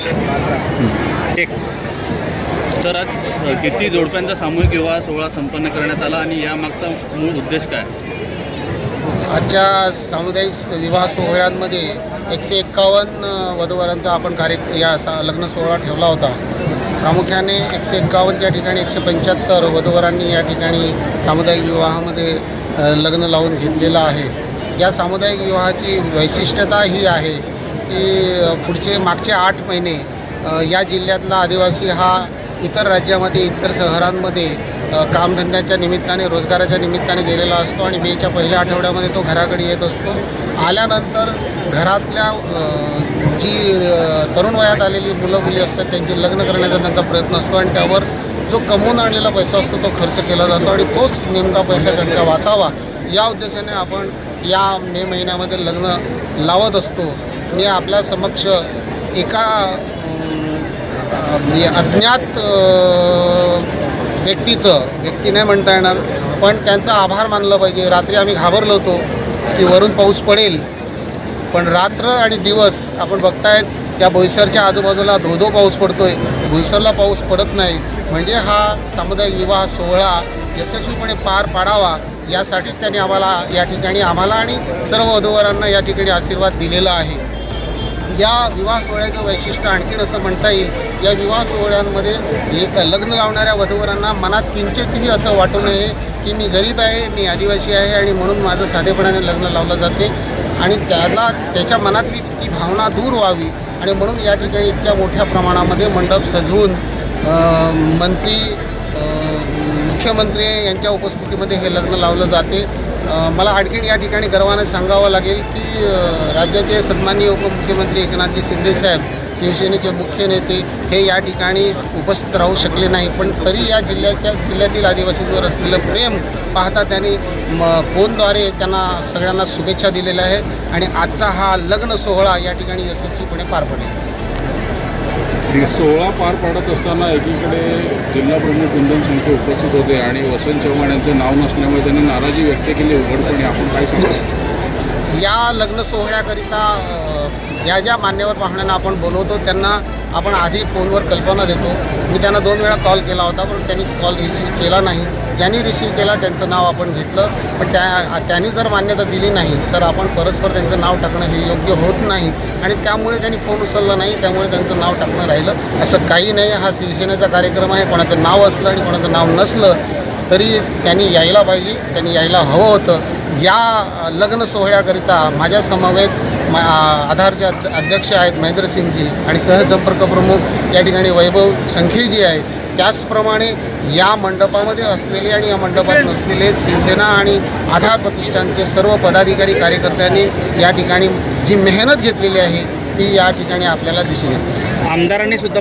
एक. सर आज किती जोडप्यांचा सामूहिक विवाह सोहळा संपन्न करण्यात आला आणि यामागचा मूळ उद्देश काय? आजच्या सामुदायिक विवाह सोहळ्यांमध्ये एकशे एक्कावन्न वधूवरांचा आपण कार्य या सा लग्न सोहळा ठेवला होता. प्रामुख्याने एकशे एक्कावन्नच्या ठिकाणी एकशे पंच्याहत्तर वधूवरांनी या ठिकाणी सामुदायिक विवाहामध्ये लग्न लावून घेतलेलं आहे. या सामुदायिक विवाहाची वैशिष्ट्यता ही आहे की पुढचे मागचे आठ महिने या जिल्ह्यातला आदिवासी हा इतर राज्यामध्ये इतर शहरांमध्ये कामधंद्याच्या निमित्ताने रोजगाराच्या निमित्ताने गेलेला असतो आणि मेच्या पहिल्या आठवड्यामध्ये तो घराकडे येत असतो. आल्यानंतर घरातल्या जी तरुण वयात आलेली मुलं मुली असतात त्यांची लग्न करण्याचा त्यांचा प्रयत्न असतो आणि त्यावर जो कमवून आणलेला पैसा असतो तो खर्च केला जातो आणि तोच नेमका पैसा त्यांचा वाचावा या उद्देशाने आपण या मे महिन्यामध्ये लग्न लावत असतो. मी आपल्या समक्ष एका म्हणजे अज्ञात व्यक्तीचं व्यक्ती नाही म्हणता येणार पण त्यांचा आभार मानलं पाहिजे. रात्री आम्ही घाबरलो होतो की वरून पाऊस पडेल पण रात्र आणि दिवस आपण बघतायत या बोईसरच्या आजूबाजूला धो धो पाऊस आहे बोईसरला पाऊस पडत नाही. म्हणजे हा सामुदायिक विवाह सोहळा यशस्वीपणे पार पाडावा यासाठीच त्यांनी आम्हाला या ठिकाणी आम्हाला आणि सर्व वधूवरांना या ठिकाणी आशीर्वाद दिलेला आहे. या विवाह सोहळ्याचं वैशिष्ट्य आणखीन असं म्हणता येईल या विवाह सोहळ्यांमध्ये लग्न लावणाऱ्या वधूवरांना मनात किंचितही असं वाटू नये की मी गरीब आहे मी आदिवासी आहे आणि म्हणून माझं साधेपणाने लग्न लावलं जाते आणि त्याला त्याच्या मनातली ती भावना दूर व्हावी आणि म्हणून या ठिकाणी इतक्या मोठ्या प्रमाणामध्ये मंडप सजवून मंत्री मुख्यमंत्री यांच्या उपस्थितीमध्ये हे लग्न लावलं जाते. मला आणखीन या ठिकाणी गर्वानं सांगावं लागेल की राज्याचे सन्माननीय उपमुख्यमंत्री एकनाथजी शिंदेसाहेब शिवसेनेचे मुख्य नेते हे या ठिकाणी उपस्थित राहू शकले नाही. पण तरी या जिल्ह्याच्या जिल्ह्यातील आदिवासींवर असलेलं प्रेम पाहता त्यांनी म फोनद्वारे त्यांना सगळ्यांना शुभेच्छा दिलेल्या आहे आणि आजचा हा लग्न सोहळा या ठिकाणी यशस्वीपणे पार पडेल. सोहळा पार पाडत असताना एकीकडे जिल्हाप्रमुख कुंदन संख्या उपस्थित होते आणि वसंत चव्हाण यांचं नाव नसल्यामुळे त्यांनी नाराजी व्यक्त केली. उघडपणे आपण काय सांगतो या लग्न सोहळ्याकरिता ज्या ज्या मान्यवर पाहुण्यांना आपण बोलवतो त्यांना आपण आधी फोनवर कल्पना देतो. मी त्यांना दोन वेळा कॉल केला होता पण त्यांनी कॉल रिसीव केला नाही. ज्यांनी रिसीव्ह केला त्यांचं नाव आपण घेतलं. पण त्या त्यांनी जर मान्यता दिली नाही तर आपण परस्पर त्यांचं नाव टाकणं हे योग्य होत नाही. आणि त्यामुळे त्यांनी फोन उचलला नाही त्यामुळे त्यांचं नाव टाकणं राहिलं. असं काही नाही हा शिवसेनेचा कार्यक्रम आहे. कोणाचं नाव असलं आणि कोणाचं नाव नसलं तरी त्यांनी यायला पाहिजे त्यांनी यायला हवं होतं. या लग्न सोहळ्याकरिता माझ्या समवेत मा आधारचे अध्यक्ष आहेत महेंद्रसिंगजी आणि सहसंपर्क प्रमुख या ठिकाणी वैभव संखेजी आहेत. त्याचप्रमाणे या मंडपामध्ये असलेले आणि या मंडपात नसलेले शिवसेना आणि आधार प्रतिष्ठानचे सर्व पदाधिकारी कार्यकर्त्यांनी या ठिकाणी जी मेहनत घेतलेली आहे ती या ठिकाणी आपल्याला दिसून येते. आमदारांनी सुद्धा